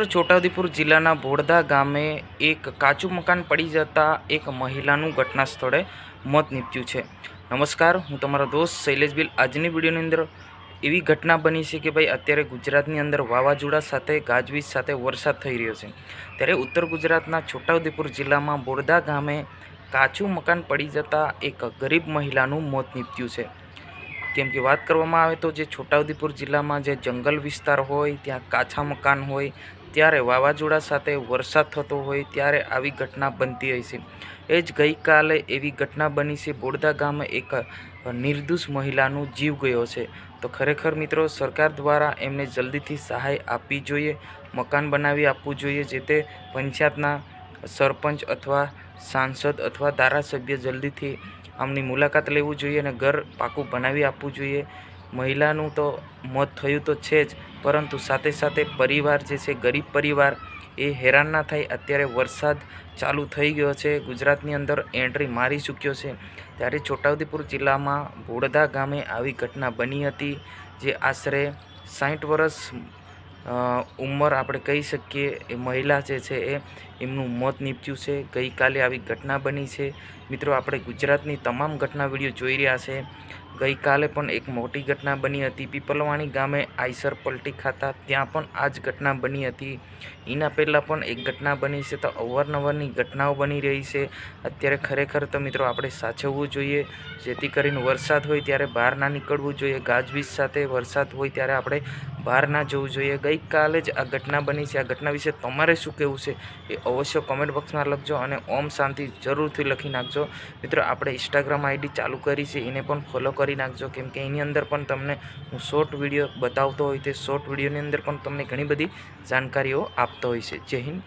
છોટાઉદેપુર જિલ્લાના ભોળદા ગામે એક કાચું મકાન પડી જતા એક મહિલાનું ઘટના સ્થળે મોત નીપજ્યું છે. નમસ્કાર, હું તમારો દોસ્ત શૈલેષ બિલ આજની વિડીયોની અંદર એવી ઘટના બની છે કે ભાઈ, અત્યારે ગુજરાતની અંદર વાવાઝોડા સાથે, ગાજવીજ સાથે વરસાદ થઈ રહ્યો છે. ત્યારે ઉત્તર ગુજરાતના છોટાઉદેપુર જિલ્લામાં બોરદા ગામે કાચું મકાન પડી જતા એક ગરીબ મહિલાનું મોત નીપજ્યું છે. કેમ કે વાત કરવામાં આવે તો જે છોટાઉદેપુર જિલ્લામાં જે જંગલ વિસ્તાર હોય, ત્યાં કાચા મકાન હોય ત્યારે વાવાઝોડા સાથે વરસાદ થતો હોય ત્યારે આવી ઘટના બનતી હોય છે. એ જ ગઈકાલે એવી ઘટના બની છે બોરદા ગામે એક નિર્દોષ મહિલાનો જીવ ગયો છે. તો ખરેખર મિત્રો, સરકાર દ્વારા એમને જલ્દીથી સહાય આપવી જોઈએ, મકાન બનાવી આપવું જોઈએ, જે તે પંચાયતના સરપંચ અથવા સાંસદ અથવા ધારાસભ્ય જલ્દીથી આમની મુલાકાત લેવું જોઈએ અને ઘર પાકું બનાવી આપવું જોઈએ. મહિલાનું તો મોત થયું તો છે જ, પરંતુ સાથે સાથે પરિવાર જે છે, ગરીબ પરિવાર, એ હેરાન ના થાય. અત્યારે વરસાદ ચાલુ થઈ ગયો છે. ગુજરાતની અંદર એન્ટ્રી મારી ચૂક્યો છે. ત્યારે છોટાઉદેપુર જિલ્લામાં બોડદા ગામે આવી ઘટના બની હતી, જે આશરે સાઠ વર્ષ ઉંમર આપણે કહી શકીએ, એ મહિલા જે છે, એ એમનું મોત નીપજ્યું છે. ગઈકાલે આવી ઘટના બની છે. મિત્રો, આપણે ગુજરાતની તમામ ઘટના વીડિયો જોઈ રહ્યા છે. ગઈકાલે પણ એક મોટી ઘટના બની હતી. પીપલવાણી ગામે આઈસર પલટી ખાતા ત્યાં પણ આ જ ઘટના બની હતી. એના પહેલાં પણ એક ઘટના બની છે તો અવારનવારની ઘટનાઓ બની રહી છે. અત્યારે ખરેખર તો મિત્રો, આપણે સાચવવું જોઈએ. જેથી કરીને વરસાદ હોય ત્યારે બહાર ના નીકળવું જોઈએ. ગાજવીજ સાથે વરસાદ હોય ત્યારે આપણે બહાર ના જવું જોઈએ. ગઈકાલે જ આ ઘટના બની છે. આ ઘટના વિશે તમારે શું કહેવું છે? એ અવશ્ય કોમેન્ટ બોક્સમાં લખજો અને ઓમ શાંતિ જરૂરથી લખી નાખજો. મિત્રો, આપણે ઇન્સ્ટાગ્રામ આઈડી ચાલુ કરી છે, એને પણ ફોલો કરી નાખજો. કેમ કે એની અંદર પણ તમને હું શોર્ટ વીડિયો બતાવતો હોય તે શોર્ટ વિડીયોની અંદર પણ તમને ઘણી બધી જાણકારીઓ આપતો હોય છે. જય હિન્દ